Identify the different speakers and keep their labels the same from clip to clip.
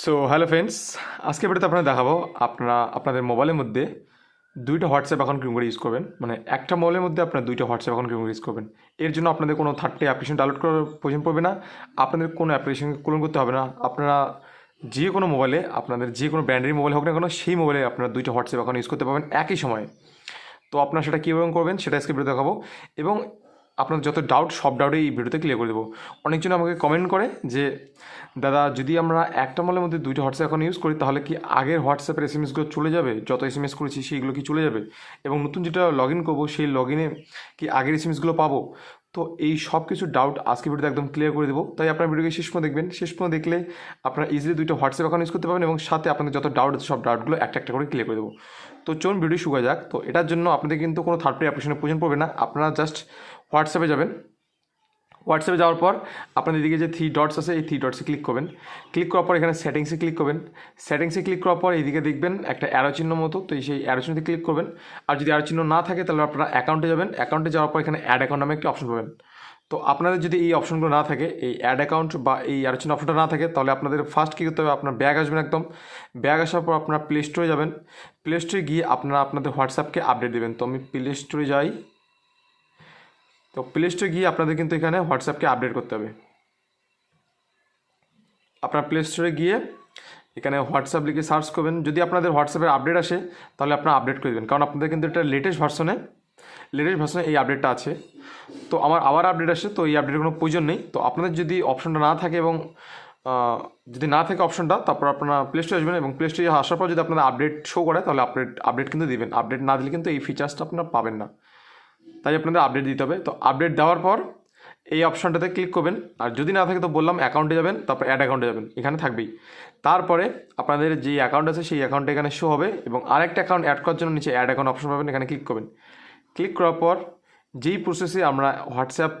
Speaker 1: So hello friends আজকে ভিডিওতে আপনারা দেখাবো আপনারা, আপনাদের মোবাইলের মধ্যে দুইটা হোয়াটসঅ্যাপ অ্যাকাউন্ট কীরকম করে ইউজ করবেন? মানে একটা মোবাইলের মধ্যে আপনার দুইটা হোয়াটসঅ্যাপ অ্যাকাউন্ট কীরকম ইউজ করবেন? এর জন্য আপনাদের কোনো থার্ড অ্যাপ্লিকেশন ডাউনলোড করার প্রয়োজন পড়বে না। আপনাদের কোনো অ্যাপ্লিকেশন ক্লোন করতে হবে না। আপনারা যে কোনো মোবাইলে আপনাদের যে কোনো ব্র্যান্ডের মোবাইল হোক না কেন, সেই মোবাইলে আপনারা দুইটা হোয়াটসঅ্যাপ অ্যাকাউন্ট ইউজ করতে পারবেন একই সময়ে। তো আপনারা সেটা কীভাবে করবেন, সেটা আজকে দেখাবো। এবং আপনার যত ডাউট সব ডাউটে এই ভিডিওতে ক্লিয়ার করে দেবো। অনেকজন আমাকে কমেন্ট করে যে, দাদা, যদি আমরা একটা মলের মধ্যে দুইটা হোয়াটসঅ্যাপ এখন ইউজ করি, তাহলে কি আগের হোয়াটসঅ্যাপের এস এম এসগুলো চলে যাবে? যত এস এম এস করেছি, সেইগুলো কি চলে যাবে? এবং নতুন যেটা লগ ইন করব, সেই লগ ইনে কি আগের এস এম এসগুলো পাবো? তো এই সব কিছু ডাউট আজকে ভিডিওতে একদম ক্লিয়ার করে দেবো। তাই আপনার ভিডিওকে শেষ পর্যন্ত দেখবেন। শেষ পর্যন্ত দেখলে আপনারা ইজিলি দুইটা হোয়াটসঅ্যাপ অ্যাকাউন্ট ইউজ করতে পারবেন এবং সাথে আপনাদের যত ডাউট আছে, সব ডাউটগুলো একটা একটা করে ক্লিয়ার করে দেবো। তো চলুন ভিডিও শুকা যাক। তো এটার জন্য আপনাদের কিন্তু কোনো থার্ড পার্টি অ্যাপ্লিকেশনের প্রয়োজন পড়বে না। আপনারা জাস্ট হোয়াটসঅ্যাপে যাবেন। হোয়াটসঅ্যাপে যাওয়ার পর আপনাদের দিকে যে থ্রি ডটস আছে, এই থ্রি ডটসে ক্লিক করবেন। ক্লিক করার পর এখানে সেটিংসে ক্লিক করবেন। সেটিংসে ক্লিক করার পর এইদিকে দেখবেন একটা অ্যারো চিহ্ন মতো, তো সেই অ্যারো চিহ্নতে ক্লিক করবেন। আর যদি অ্যারো চিহ্ন না থাকে, তাহলে আপনারা অ্যাকাউন্টে যাবেন। অ্যাকাউন্টে যাওয়ার পর এখানে অ্যাড অ্যাকাউন্ট নামে একটি অপশন পাবেন। তো আপনাদের যদি এই অপশনগুলো না থাকে, এই অ্যাড অ্যাকাউন্ট বা এই অ্যারো চিহ্ন অপশনটা না থাকে, তাহলে আপনাদের ফার্স্ট কী করতে হবে? আপনার ব্যাগ আসবেন একদম। ব্যাগ আসার পর আপনার প্লে স্টোরে যাবেন। প্লে স্টোরে গিয়ে আপনারা আপনাদের হোয়াটসঅ্যাপকে আপডেট দেবেন। তো আমি প্লে স্টোরে যাই। তো প্লে স্টোরে গিয়ে আপনাদের কিন্তু এখানে হোয়াটসঅ্যাপকে আপডেট করতে হবে। আপনার প্লে স্টোরে গিয়ে এখানে হোয়াটসঅ্যাপ লিখে সার্চ করবেন। যদি আপনাদের হোয়াটসঅ্যাপের আপডেট আসে, তাহলে আপনারা আপডেট করে দেবেন। কারণ আপনাদের কিন্তু এটা লেটেস্ট ভার্সনে লেটেস্ট ভার্সনে এই আপডেটটা আছে। তো আমার আবার আপডেট আসে, তো এই আপডেটের কোনো প্রয়োজন নেই। তো আপনাদের যদি অপশনটা না থাকে এবং যদি না থাকে অপশনটা তারপর আপনারা প্লে স্টোরে আসবেন এবং প্লে স্টোরে আসার পর যদি আপনারা আপডেট শো করে, তাহলে আপডেট আপডেট কিন্তু দিবেন। আপডেট না দিলে কিন্তু এই ফিচার্সটা আপনারা পাবেন না। তাই আপনাদের আপডেট দিতে হবে। তো আপডেট দেওয়ার পর এই অপশনটাতে ক্লিক করবেন। আর যদি না থাকে তো বললাম অ্যাকাউন্টে যাবেন, তারপর অ্যাড অ্যাকাউন্টে যাবেন। এখানে থাকবেই। তারপরে আপনাদের যে অ্যাকাউন্ট আছে সেই অ্যাকাউন্টে এখানে শো হবে এবং আরেকটা অ্যাকাউন্ট অ্যাড করার জন্য নিচে অ্যাড অ্যাকাউন্ট অপশন পাবেন, এখানে ক্লিক করবেন। ক্লিক করার পর যেই প্রসেসে আমরা হোয়াটসঅ্যাপ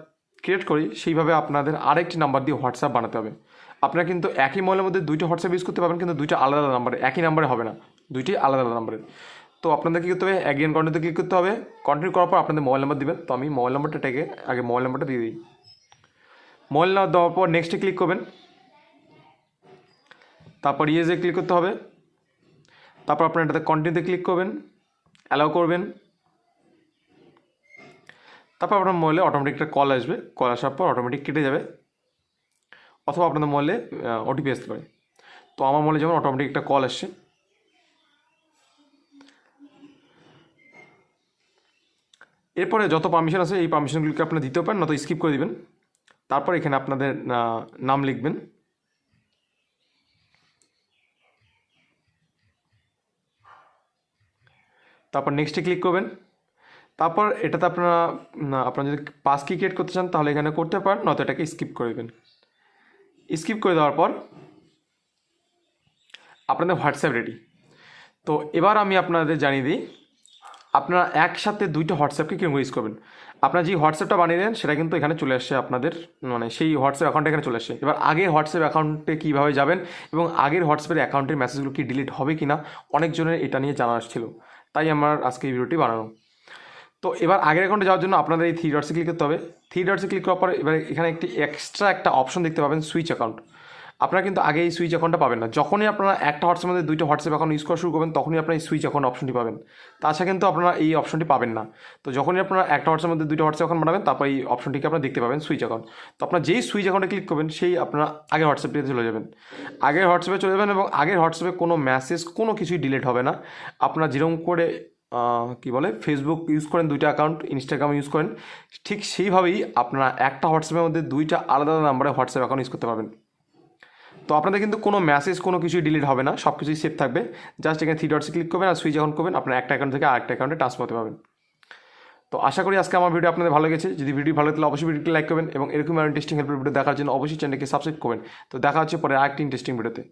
Speaker 1: ক্রিয়েট করি, সেইভাবে আপনাদের আরেকটি নাম্বার দিয়ে হোয়াটসঅ্যাপ বানাতে হবে। আপনারা কিন্তু একই মলের মধ্যে দুইটা হোয়াটসঅ্যাপ ইউজ করতে পারবেন, কিন্তু দুইটা আলাদা আলাদা নাম্বারে একই নাম্বারে হবে না। দুইটি আলাদা আলাদা নাম্বারে তো আপনাদের কী করতে হবে? অ্যাগেন কন্টিনিউতে ক্লিক করতে হবে। কন্টিনিউ করার পর আপনাদের মোবাইল নাম্বার দিবেন। তো আমি মোবাইল নাম্বারটা টেকে আগে মোবাইল নাম্বারটা দিয়ে দিই। মোবাইল নাম্বার দেওয়ার পর নেক্সটে ক্লিক করবেন। তারপর ইয়েজে ক্লিক করতে হবে। তারপর আপনার এটাতে কন্টিনিউতে ক্লিক করবেন। অ্যালাউ করবেন। তারপর আপনার মোবাইলে অটোমেটিক একটা কল আসবে। কল আসার পর অটোমেটিক কেটে যাবে। অথবা আপনাদের মোবাইলে ওটিপি আসতে পারে। তো আমার মোবাইলে যেমন অটোমেটিক একটা কল আসছে। এরপরে যত পারমিশন আছে, এই পারমিশনগুলিকে আপনারা দিতেও পারেন, নয়তো স্কিপ করে দিবেন। তারপর এখানে আপনাদের নাম লিখবেন। তারপর নেক্সটে ক্লিক করবেন। তারপর এটাতে আপনারা আপনারা যদি পাস কি ক্রিয়েট করতে চান, তাহলে এখানে করতে পারেন, নয়তো এটাকে স্কিপ করে দেবেন। স্কিপ করে দেওয়ার পর, আপনাদের হোয়াটসঅ্যাপ রেডি তো এবার আমি আপনাদের জানিয়ে দিই আপনারা একসাথে দুইটা হোয়াটসঅ্যাপকে কীরকম ইউজ করবেন? আপনার যে হোয়াটসঅ্যাপটা বানিয়ে দেন, সেটা কিন্তু এখানে চলে আসছে আপনাদের মানে সেই হোয়াটসঅ্যাপ অ্যাকাউন্টে এখানে চলে আসছে এবার আগের হোয়াটসঅ্যাপ অ্যাকাউন্টে কীভাবে যাবেন এবং আগের হোয়াটসঅ্যাপের অ্যাকাউন্টের মেসেজগুলো কি ডিলিট হবে কি না অনেকজনের এটা নিয়ে জানা আসছিল তাই আমার আজকে এই ভিডিওটি বানানো। তো এবার আগের অ্যাকাউন্টে যাওয়ার জন্য আপনাদের এই থ্রি ডটসে ক্লিক করতে হবে। থ্রি ডটসে ক্লিক করার পর এবার এখানে একটি এক্সট্রা একটা অপশন দেখতে পাবেন সুইচ অ্যাকাউন্ট আপনারা কিন্তু আগে এই সুইচ অ্যাকাউন্টটা পাবেন না। যখনই আপনারা একটা হোয়াটসঅ্যাপের মধ্যে দুইটা হোয়াটসঅ্যাপ অ্যাকাউন্ট ইউজ করা শুরু করবেন, তখনই আপনারা এই সুইচ অ্যাকাউন্ট অপশনটি পাবেন। তাছাড়া কিন্তু আপনারা এই অপশনটি পাবেন না। তো যখনই আপনারা একটা হোয়াটসঅ্যাপের মধ্যে দুইটা হোয়াটসঅ্যাপ অ্যাকাউন্ট বানাবেন, তারপর এই অপশনটিকে আপনারা দেখতে পাবেন সুইচ অ্যাকাউন্ট তো আপনার যেই সুইচ অ্যাকাউন্টে ক্লিক করবেন, সেই আপনারা আগের হোয়াটসঅ্যাপটিতে চলে যাবেন। আগের হোয়াটসঅ্যাপে চলে যাবেন এবং আগের হোয়াটসঅ্যাপে কোনো মেসেজ কোনো কিছুই ডিলিট হবে না। আপনারা যেরকম করে কি বলে ফেসবুক ইউজ করেন দুইটা অ্যাকাউন্ট ইনস্টাগ্রাম ইউজ করেন, ঠিক সেইভাবেই আপনারা একটা হোয়াটসঅ্যাপের মধ্যে দুইটা আলাদা আলাদা নাম্বারে হোয়াটসঅ্যাপ অ্যাকাউন্ট ইউজ করতে পারবেন। তো আপনাদের কিন্তু কোনো মেসেজ কোনো কিছুই ডিলিট হবে না সব কিছুই সেভ থাকবে। জাস্ট এখানে থ্রি ডটসে ক্লিক করবেন আর সুইচ অন করবেন, আপনার একটা অ্যাকাউন্ট থেকে আরেকটা অ্যাকাউন্টে ট্রান্সফার করতে পারবেন। তো আশা করি আজকে আমার ভিডিও আপনাদের ভালো লেগেছে। যদি ভিডিও ভালো লাগলে অবশ্যই ভিডিওটি লাইক করবেন এবং এরকম ইন্টারেস্টিং হেল্পের ভিডিও দেখার জন্য অবশ্যই চ্যানেলকে সাবস্ক্রাইব করবেন। তো দেখা হচ্ছে পরে আরেকটি ইন্টারেস্টিং ভিডিওতে